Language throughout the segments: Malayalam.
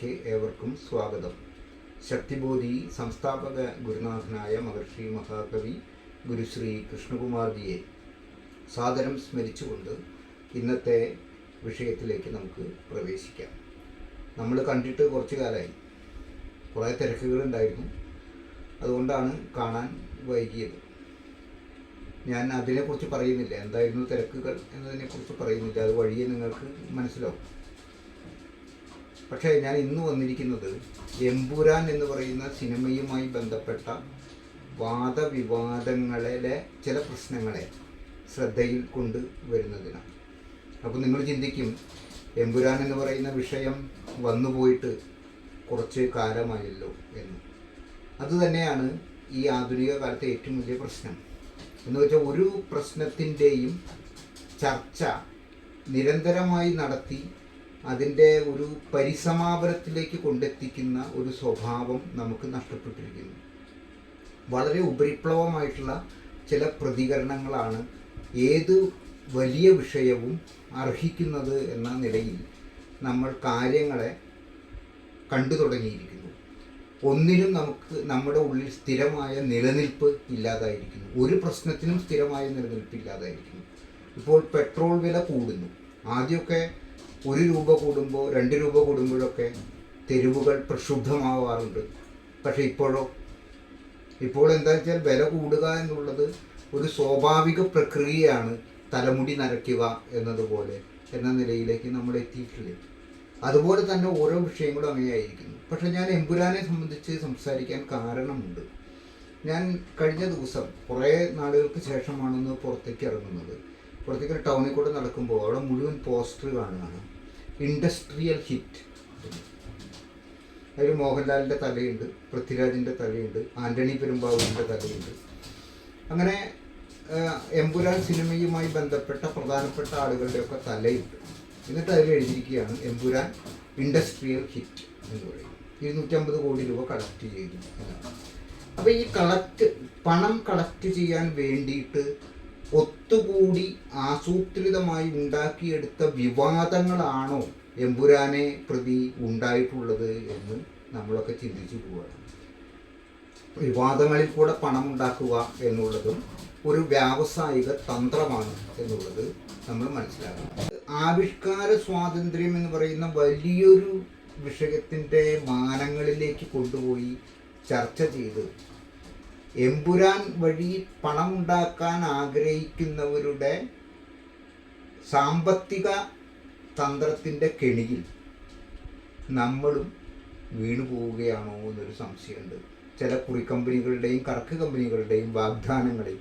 ചാനലിലേക്ക് ഏവർക്കും സ്വാഗതം. ശക്തിബോധി സംസ്ഥാപക ഗുരുനാഥനായ മഹർഷി മഹാകവി ഗുരുശ്രീ കൃഷ്ണകുമാർജിയെ സാദരം സ്മരിച്ചുകൊണ്ട് ഇന്നത്തെ വിഷയത്തിലേക്ക് നമുക്ക് പ്രവേശിക്കാം. നമ്മൾ കണ്ടിട്ട് കുറച്ച് കാലമായി. കുറേ തിരക്കുകളുണ്ടായിരുന്നു. അതുകൊണ്ടാണ് കാണാൻ വൈകിയത്. ഞാൻ അതിനെക്കുറിച്ച് പറയുന്നില്ല. എന്തായിരുന്നു തിരക്കുകൾ എന്നതിനെക്കുറിച്ച് പറയുന്നില്ല. അത് വഴിയെ നിങ്ങൾക്ക് മനസ്സിലാവും. പക്ഷേ ഞാൻ ഇന്ന് വന്നിരിക്കുന്നത് എമ്പുരാൻ എന്ന് പറയുന്ന സിനിമയുമായി ബന്ധപ്പെട്ട വാദവിവാദങ്ങളിലെ ചില പ്രശ്നങ്ങളെ ശ്രദ്ധയിൽ കൊണ്ട് വരുന്നതിനാണ്. അപ്പോൾ നിങ്ങൾ ചിന്തിക്കും എമ്പുരാൻ എന്ന് പറയുന്ന വിഷയം വന്നുപോയിട്ട് കുറച്ച് കാലമായല്ലോ എന്ന്. അതുതന്നെയാണ് ഈ ആധുനിക കാലത്തെ ഏറ്റവും വലിയ പ്രശ്നം. എന്ന് വെച്ചാൽ ഒരു പ്രശ്നത്തിന്റെയും ചർച്ച നിരന്തരമായി നടത്തി അതിന്റെ ഒരു പരിസമാപനത്തിലേക്ക് കൊണ്ടെത്തിക്കുന്ന ഒരു സ്വഭാവം നമുക്ക് നഷ്ടപ്പെട്ടിരിക്കുന്നു. വളരെ ഉപരിപ്ലവമായിട്ടുള്ള ചില പ്രതികരണങ്ങളാണ് ഏത് വലിയ വിഷയവും അർഹിക്കുന്നത് എന്ന നിലയിൽ നമ്മൾ കാര്യങ്ങളെ കണ്ടു തുടങ്ങിയിരിക്കുന്നു. ഒന്നിനും നമുക്ക് നമ്മുടെ ഉള്ളിൽ സ്ഥിരമായ നിലനിൽപ്പ് ഇല്ലാതായിരിക്കുന്നു. ഒരു പ്രശ്നത്തിനും സ്ഥിരമായ നിലനിൽപ്പ് ഇല്ലാതായിരിക്കുന്നു. ഇപ്പോൾ പെട്രോൾ വില കൂടുന്നു. ആദ്യമൊക്കെ ഒരു രൂപ കൂടുമ്പോൾ രണ്ട് രൂപ കൂടുമ്പോഴൊക്കെ തെരുവുകൾ പ്രക്ഷുബ്ധമാവാറുണ്ട്. പക്ഷെ ഇപ്പോഴോ? ഇപ്പോൾ എന്താ വെച്ചാൽ വില കൂടുക എന്നുള്ളത് ഒരു സ്വാഭാവിക പ്രക്രിയയാണ് തലമുടി നരയ്ക്കുക എന്നതുപോലെ എന്ന നിലയിലേക്ക് നമ്മൾ എത്തിയിട്ടില്ലേ? അതുപോലെ തന്നെ ഓരോ വിഷയങ്ങളും അങ്ങനെയായിരിക്കുന്നു. പക്ഷെ ഞാൻ എമ്പുരാനെ സംബന്ധിച്ച് സംസാരിക്കാൻ കാരണമുണ്ട്. ഞാൻ കഴിഞ്ഞ ദിവസം കുറേ നാളുകൾക്ക് ശേഷമാണെന്ന് പുറത്തേക്ക് ഇറങ്ങുന്നത്. പുറത്തേക്ക് ഒരു ടൗണിൽ കൂടെ നടക്കുമ്പോൾ അവിടെ മുഴുവൻ പോസ്റ്റർ കാണുകയാണ് ഇൻഡസ്ട്രിയൽ ഹിറ്റ് അതിൽ മോഹൻലാലിന്റെ തലയുണ്ട് പൃഥ്വിരാജിന്റെ തലയുണ്ട് ആന്റണി പെരുമ്പാവൂരിന്റെ തലയുണ്ട്. അങ്ങനെ എമ്പുരാൻ സിനിമയുമായി ബന്ധപ്പെട്ട പ്രധാനപ്പെട്ട ആളുകളുടെയൊക്കെ തലയുണ്ട്. എന്നിട്ട് അതിൽ എഴുതിയിരിക്കുകയാണ് എമ്പുരാൻ ഇൻഡസ്ട്രിയൽ ഹിറ്റ് എന്ന് പറയും ഇരുന്നൂറ്റമ്പത് കോടി രൂപ കളക്ട് ചെയ്തു അപ്പോൾ ഈ കളക്ട് പണം കളക്ട് ചെയ്യാൻ വേണ്ടിയിട്ട് ഒത്തുകൂടി ആസൂത്രിതമായി ഉണ്ടാക്കിയെടുത്ത വിവാദങ്ങളാണോ എമ്പുരാനെ പ്രതി ഉണ്ടായിട്ടുള്ളത് എന്ന് നമ്മളൊക്കെ ചിന്തിച്ചു പോവുകയാണ്. വിവാദങ്ങളിൽ കൂടെ പണം ഉണ്ടാക്കുക എന്നുള്ളതും ഒരു വ്യാവസായിക തന്ത്രമാണ് എന്നുള്ളത് നമ്മൾ മനസ്സിലാക്കണം. ആവിഷ്കാര സ്വാതന്ത്ര്യം എന്ന് പറയുന്ന വലിയൊരു വിഷയത്തിന്റെ മാനങ്ങളിലേക്ക് കൊണ്ടുപോയി ചർച്ച ചെയ്ത് എമ്പുരാൻ വഴി പണമുണ്ടാക്കാൻ ആഗ്രഹിക്കുന്നവരുടെ സാമ്പത്തിക തന്ത്രത്തിന്റെ കെണിയിൽ നമ്മളും വീണു പോവുകയാണോ എന്നൊരു സംശയമുണ്ട്. ചില കുറി കമ്പനികളുടെയും കറക്ക് കമ്പനികളുടെയും വാഗ്ദാനങ്ങളിൽ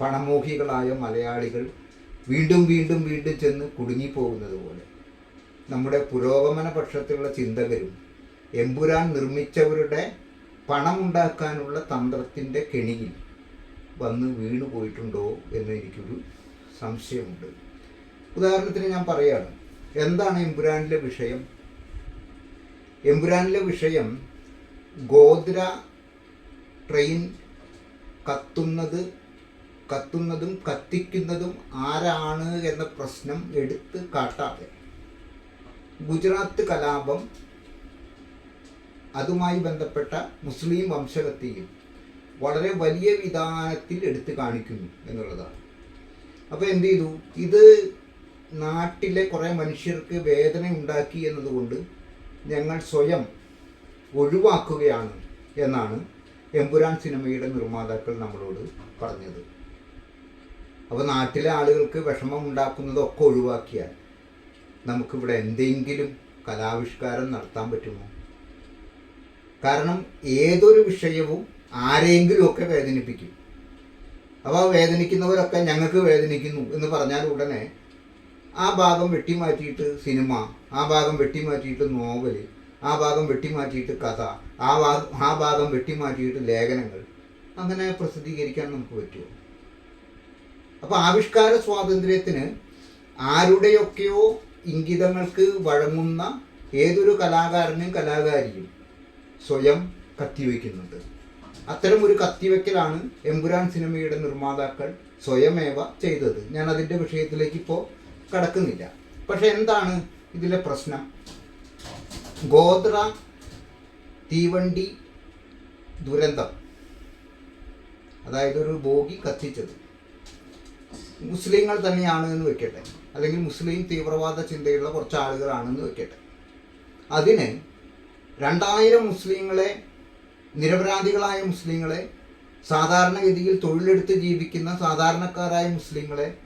പണമോഹികളായ മലയാളികൾ വീണ്ടും വീണ്ടും വീണ്ടും ചെന്ന് കുടുങ്ങിപ്പോകുന്നത് പോലെ നമ്മുടെ പുരോഗമന പക്ഷത്തിലുള്ള ചിന്തകരും എമ്പുരാൻ നിർമ്മിച്ചവരുടെ പണമുണ്ടാക്കാനുള്ള തന്ത്രത്തിന്റെ കെണിയിൽ വന്ന് വീണു പോയിട്ടുണ്ടോ എന്ന് എനിക്കൊരു സംശയമുണ്ട്. ഉദാഹരണത്തിന് ഞാൻ പറയുകയാണ് എന്താണ് എമ്പുരാനിലെ വിഷയം? എമ്പുരാനിലെ വിഷയം ഗോദ്ര ട്രെയിൻ കത്തുന്നത് കത്തുന്നതും കത്തിക്കുന്നതും ആരാണ് എന്ന പ്രശ്നം എടുത്ത് കാട്ടാതെ. ഗുജറാത്ത് കലാപം അതുമായി ബന്ധപ്പെട്ട മുസ്ലിം വംശകത്തെയും വളരെ വലിയ വിധാനത്തിൽ എടുത്തു കാണിക്കുന്നു എന്നുള്ളതാണ്. അപ്പോൾ എന്ത് ചെയ്തു? ഇത് നാട്ടിലെ കുറേ മനുഷ്യർക്ക് വേദന ഉണ്ടാക്കി എന്നതുകൊണ്ട് ഞങ്ങൾ സ്വയം ഒഴിവാക്കുകയാണ് എന്നാണ് എമ്പുരാൻ സിനിമയുടെ നിർമ്മാതാക്കൾ നമ്മളോട് പറഞ്ഞത്. അപ്പോൾ നാട്ടിലെ ആളുകൾക്ക് വിഷമം ഉണ്ടാക്കുന്നതൊക്കെ ഒഴിവാക്കിയാൽ നമുക്കിവിടെ എന്തെങ്കിലും കലാവിഷ്കാരം നടത്താൻ പറ്റുമോ? കാരണം ഏതൊരു വിഷയവും ആരെങ്കിലുമൊക്കെ വേദനിപ്പിക്കും. അപ്പോൾ വേദനിക്കുന്നവരൊക്കെ ഞങ്ങൾക്ക് വേദനിക്കുന്നു എന്ന് പറഞ്ഞാൽ ഉടനെ ആ ഭാഗം വെട്ടിമാറ്റിയിട്ട് സിനിമ ആ ഭാഗം വെട്ടിമാറ്റിയിട്ട് നോവൽ ആ ഭാഗം വെട്ടിമാറ്റിയിട്ട് കഥ ആ ഭാഗം ആ ഭാഗം വെട്ടിമാറ്റിയിട്ട് ലേഖനങ്ങൾ അങ്ങനെ പ്രസിദ്ധീകരിക്കാൻ നമുക്ക് പറ്റുമോ? അപ്പോൾ ആവിഷ്കാര സ്വാതന്ത്ര്യത്തിന് ആരുടെയൊക്കെയോ ഇംഗിതങ്ങൾക്ക് വഴങ്ങുന്ന ഏതൊരു കലാകാരനും കലാകാരിയും സ്വയം കത്തിവെക്കുന്നുണ്ട് അത്തരം ഒരു കത്തിവെക്കലാണ് എമ്പുരാൻ സിനിമയുടെ നിർമ്മാതാക്കൾ സ്വയമേവ ചെയ്തത്. ഞാൻ അതിന്റെ വിഷയത്തിലേക്ക് ഇപ്പോൾ കടക്കുന്നില്ല. പക്ഷെ എന്താണ് ഇതിലെ പ്രശ്നം? ഗോത്ര തീവണ്ടി ദുരന്തം. അതായത് ഒരു ബോഗി കത്തിച്ചത്. മുസ്ലിങ്ങൾ തന്നെയാണ് എന്ന് വെക്കട്ടെ. അല്ലെങ്കിൽ മുസ്ലിം തീവ്രവാദ ചിന്തയുള്ള കുറച്ച് ആളുകളാണെന്ന് വെക്കട്ടെ. അതിന് രണ്ടായിരം മുസ്ലിങ്ങളെ നിരപരാധികളായ മുസ്ലിങ്ങളെ സാധാരണഗതിയിൽ തൊഴിലെടുത്ത് ജീവിക്കുന്ന സാധാരണക്കാരായ മുസ്ലിങ്ങളെ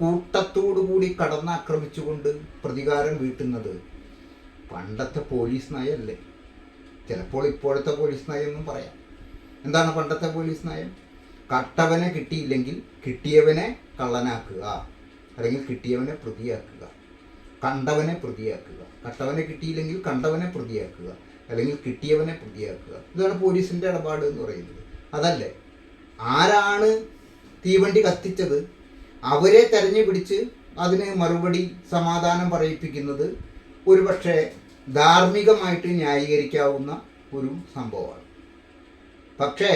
കൂട്ടത്തോടുകൂടി കടന്നാക്രമിച്ചുകൊണ്ട് പ്രതികാരം വീട്ടുന്നത് പണ്ടത്തെ പോലീസ് നയല്ലേ? ചിലപ്പോൾ ഇപ്പോഴത്തെ പോലീസ് നയം പറയാം. എന്താണ് പണ്ടത്തെ പോലീസ് നയം? കട്ടവനെ കിട്ടിയില്ലെങ്കിൽ കിട്ടിയവനെ കള്ളനാക്കുക. അല്ലെങ്കിൽ കിട്ടിയവനെ പ്രതിയാക്കുക. കണ്ടവനെ പ്രതിയാക്കുക. കട്ടവനെ കിട്ടിയില്ലെങ്കിൽ കണ്ടവനെ പ്രതിയാക്കുക അല്ലെങ്കിൽ കിട്ടിയവനെ പ്രതിയാക്കുക. ഇതാണ് പോലീസിന്റെ ഇടപാട് എന്ന് പറയുന്നത്. അതല്ലേ? ആരാണ് തീവണ്ടി കത്തിച്ചത്? അവരെ തെരഞ്ഞു പിടിച്ച് അതിന് മറുപടി സമാധാനം പറയിപ്പിക്കുന്നത് ഒരുപക്ഷെ ധാർമ്മികമായിട്ട് ന്യായീകരിക്കാവുന്ന ഒരു സംഭവമാണ്. പക്ഷേ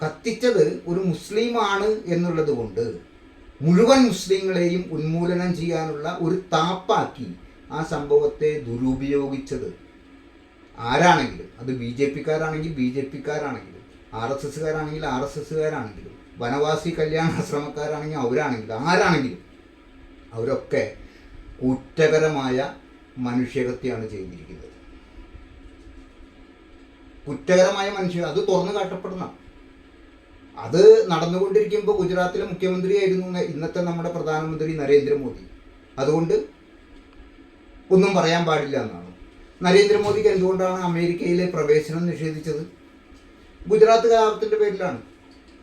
കത്തിച്ചത് ഒരു മുസ്ലിമാണ് എന്നുള്ളത് കൊണ്ട് മുഴുവൻ മുസ്ലിങ്ങളെയും ഉന്മൂലനം ചെയ്യാനുള്ള ഒരു താപ്പാക്കി ആ സംഭവത്തെ ദുരുപയോഗിച്ചത് ആരാണെങ്കിലും അത് ബി ജെ പിക്കാരാണെങ്കിൽ ബി ജെ പിക്കാരാണെങ്കിലും ആർ എസ് എസ്സുകാരാണെങ്കിൽ ആർ എസ് എസ്സുകാരാണെങ്കിലും വനവാസി കല്യാണ ആശ്രമക്കാരാണെങ്കിൽ അവരാണെങ്കിലും ആരാണെങ്കിലും അവരൊക്കെ കുറ്റകരമായ മനുഷ്യകത്തെയാണ് ചെയ്തിരിക്കുന്നത്. കുറ്റകരമായ മനുഷ്യ അത് തുറന്നു കാട്ടപ്പെടണം. അത് നടന്നുകൊണ്ടിരിക്കുമ്പോൾ ഗുജറാത്തിലെ മുഖ്യമന്ത്രിയായിരുന്നു ഇന്നത്തെ നമ്മുടെ പ്രധാനമന്ത്രി നരേന്ദ്രമോദി. അതുകൊണ്ട് ഒന്നും പറയാൻ പാടില്ല എന്നാണ്. നരേന്ദ്രമോദിക്ക് എന്തുകൊണ്ടാണ് അമേരിക്കയിലെ പ്രവേശനം നിഷേധിച്ചത്? ഗുജറാത്ത് കലാപത്തിന്റെ പേരിലാണ്.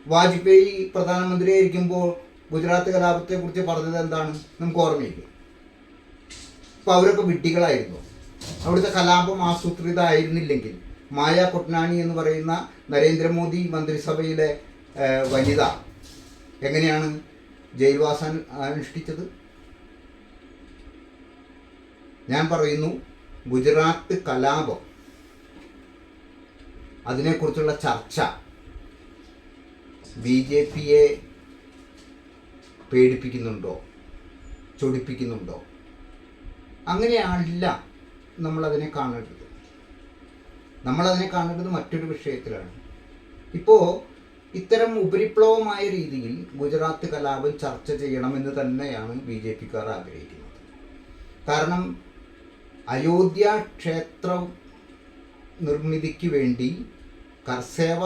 വാജ്പേയി പ്രധാനമന്ത്രിയായിരിക്കുമ്പോൾ ഗുജറാത്ത് കലാപത്തെക്കുറിച്ച് പറഞ്ഞത് എന്താണ്? നമുക്ക് ഓർമ്മയില്ലേ? അപ്പോൾ അവരൊക്കെ വിഡ്ഢികളായിരുന്നു. അവിടുത്തെ കലാപം ആസൂത്രിതമായിരുന്നില്ലെങ്കിൽ മായ കൊട്ടനാണി എന്ന് പറയുന്ന നരേന്ദ്രമോദി മന്ത്രിസഭയിലെ വനിത എങ്ങനെയാണ് ജയിൽവാസം അനുഷ്ഠിച്ചത്? ഞാൻ പറയുന്നു ഗുജറാത്ത് കലാപം അതിനെക്കുറിച്ചുള്ള ചർച്ച ബി ജെ പിയെ പേടിപ്പിക്കുന്നുണ്ടോ ചൊടിപ്പിക്കുന്നുണ്ടോ? അങ്ങനെയല്ല നമ്മളതിനെ കാണേണ്ടത്. നമ്മളതിനെ കാണേണ്ടത് മറ്റൊരു വിഷയത്തിലാണ്. ഇപ്പോൾ ഇത്തരം ഉപരിപ്ലവമായ രീതിയിൽ ഗുജറാത്ത് കലാപം ചർച്ച ചെയ്യണമെന്ന് തന്നെയാണ് ബി ജെ പിക്കാർ ആഗ്രഹിക്കുന്നത്. കാരണം അയോധ്യ ക്ഷേത്രം നിർമ്മിതിക്ക് വേണ്ടി കർസേവ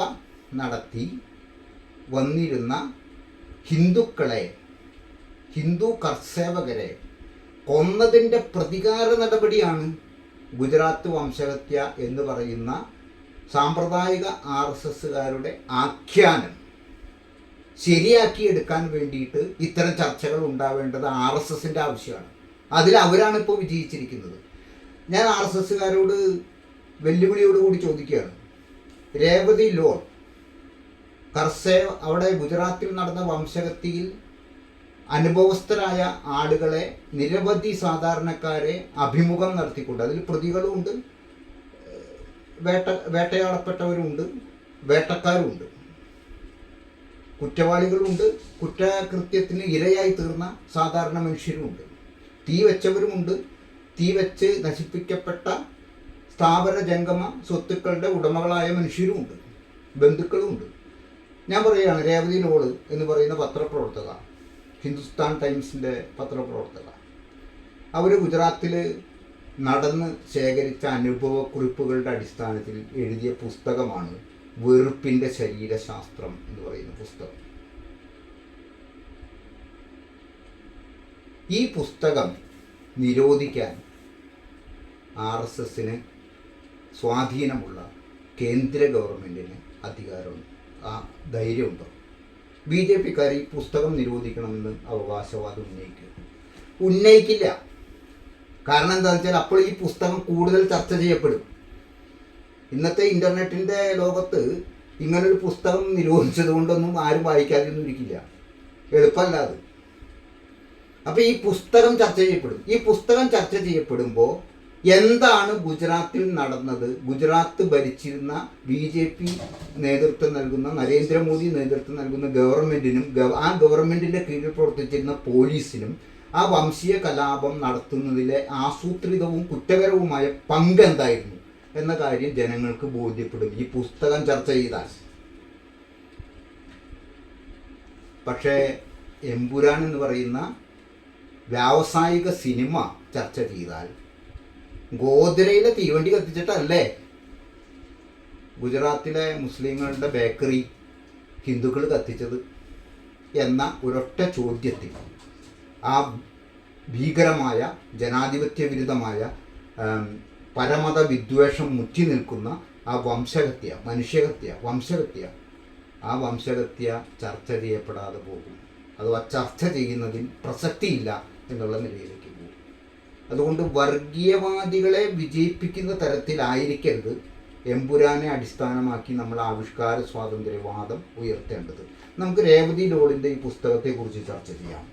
നടത്തി വന്നിരുന്ന ഹിന്ദുക്കളെ ഹിന്ദു കർസേവകരെ കൊന്നതിന്റെ പ്രതികാര നടപടിയാണ് ഗുജറാത്ത് വംശഹത്യ എന്ന് പറയുന്ന സാമ്പ്രദായിക ആർ എസ് എസ്സുകാരുടെ ആഖ്യാനം. ശരിയാക്കിയെടുക്കാൻ വേണ്ടിയിട്ട് ഇത്തരം ചർച്ചകൾ ഉണ്ടാവേണ്ടത് ആർ എസ് എസിന്റെ ആവശ്യമാണ്. അതിൽ അവരാണ് ഇപ്പോൾ വിജയിച്ചിരിക്കുന്നത്. ഞാൻ ആർ എസ് എസ്സുകാരോട് വെല്ലുവിളിയോടുകൂടി ചോദിക്കുകയാണ്. രേവതി ലോൺ കർസേവ് അവിടെ ഗുജറാത്തിൽ നടന്ന വംശഹത്യയിൽ അനുഭവസ്ഥരായ ആളുകളെ നിരവധി സാധാരണക്കാരെ അഭിമുഖം നടത്തിക്കൊണ്ട് അതിൽ പ്രതികളുമുണ്ട് വേട്ട വേട്ടയാടപ്പെട്ടവരുമുണ്ട് വേട്ടക്കാരുമുണ്ട് കുറ്റവാളികളുമുണ്ട് കുറ്റകൃത്യത്തിന് ഇരയായി തീർന്ന സാധാരണ മനുഷ്യരുമുണ്ട് തീ വെച്ചവരുമുണ്ട് തീ വെച്ച് നശിപ്പിക്കപ്പെട്ട സ്ഥാപന ജംഗമ സ്വത്തുക്കളുടെ ഉടമകളായ മനുഷ്യരുമുണ്ട് ബന്ധുക്കളുമുണ്ട്. ഞാൻ പറയുകയാണ് രേവതി ലോൾ എന്ന് പറയുന്ന പത്രപ്രവർത്തക ഹിന്ദുസ്ഥാൻ ടൈംസിന്റെ പത്രപ്രവർത്തക. അവർ ഗുജറാത്തിൽ നടന്ന് ശേഖരിച്ച അനുഭവക്കുറിപ്പുകളുടെ അടിസ്ഥാനത്തിൽ എഴുതിയ പുസ്തകമാണ് വെറുപ്പിന്റെ ശരീരശാസ്ത്രം എന്ന് പറയുന്ന പുസ്തകം. ഈ പുസ്തകം നിരോധിക്കാൻ ആർ എസ് എസിന് സ്വാധീനമുള്ള കേന്ദ്ര ഗവൺമെന്റിന് അധികാരമുണ്ട്. ആ ധൈര്യമുണ്ടോ? ബി ജെ പിക്കാർ ഈ പുസ്തകം നിരോധിക്കണമെന്ന് അവകാശവാദം ഉന്നയിക്കും ഉന്നയിക്കില്ല. കാരണം എന്താണെന്ന് വെച്ചാൽ അപ്പോൾ ഈ പുസ്തകം കൂടുതൽ ചർച്ച ചെയ്യപ്പെടും. ഇന്നത്തെ ഇന്റർനെറ്റിന്റെ ലോകത്ത് ഇങ്ങനൊരു പുസ്തകം നിരോധിച്ചത് കൊണ്ടൊന്നും ആരും വായിക്കാതെയൊന്നും ഇരിക്കില്ല. എളുപ്പമല്ല അത് അപ്പോൾ ഈ പുസ്തകം ചർച്ച ചെയ്യപ്പെടും. ഈ പുസ്തകം ചർച്ച ചെയ്യപ്പെടുമ്പോൾ എന്താണ് ഗുജറാത്തിൽ നടന്നത്? ഗുജറാത്ത് ഭരിച്ചിരുന്ന ബി ജെ പി നേതൃത്വം നൽകുന്ന നരേന്ദ്രമോദി നേതൃത്വം നൽകുന്ന ഗവൺമെന്റിനും ആ ഗവൺമെന്റിന്റെ കീഴിൽ പ്രവർത്തിച്ചിരുന്ന പോലീസിനും ആ വംശീയ കലാപം നടത്തുന്നതിലെ ആസൂത്രിതവും കുറ്റകരവുമായ പങ്ക് എന്തായിരുന്നു എന്ന കാര്യം ജനങ്ങൾക്ക് ബോധ്യപ്പെടും. ഈ പുസ്തകം ചർച്ച ചെയ്താൽ. പക്ഷേ എമ്പുരാൻ എന്ന് പറയുന്ന വ്യാവസായിക സിനിമ ചർച്ച ചെയ്താൽ ഗോദ്രയിലെ തീവണ്ടി കത്തിച്ചിട്ടല്ലേ? ഗുജറാത്തിലെ മുസ്ലിങ്ങളുടെ ബേക്കറി ഹിന്ദുക്കൾ കത്തിച്ചത് എന്ന ഒരൊറ്റ ചോദ്യത്തിൽ ആ ഭീകരമായ ജനാധിപത്യ വിരുദ്ധമായ പരമത വിദ്വേഷം മുറ്റി നിൽക്കുന്ന ആ വംശഹത്യ മനുഷ്യഹത്യ വംശഹത്യ ആ വംശഹത്യ ചർച്ച ചെയ്യപ്പെടാതെ പോകും അഥവാ ചർച്ച ചെയ്യുന്നതിൽ പ്രസക്തിയില്ല എന്നുള്ള നിലയിലേക്ക് അതുകൊണ്ട് വർഗീയവാദികളെ വിജയിപ്പിക്കുന്ന തരത്തിലായിരിക്കരുത്. എമ്പുരാനെ അടിസ്ഥാനമാക്കി നമ്മൾ ആവിഷ്കാര സ്വാതന്ത്ര്യവാദം ഉയർത്തേണ്ടത്. നമുക്ക് രേവതി ലോളിന്റെ ഈ പുസ്തകത്തെക്കുറിച്ച് ചർച്ച ചെയ്യാം.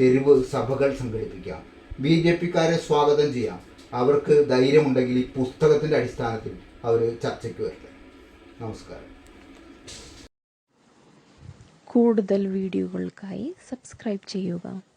തെരുവ് സഭകൾ സംഘടിപ്പിക്കാം. ബി ജെ പിക്കാരെ സ്വാഗതം ചെയ്യാം. അവർക്ക് ധൈര്യമുണ്ടെങ്കിൽ ഈ പുസ്തകത്തിന്റെ അടിസ്ഥാനത്തിൽ അവർ ചർച്ചയ്ക്ക് വരട്ടെ. നമസ്കാരം. കൂടുതൽ വീഡിയോകൾക്കായി സബ്സ്ക്രൈബ് ചെയ്യുക.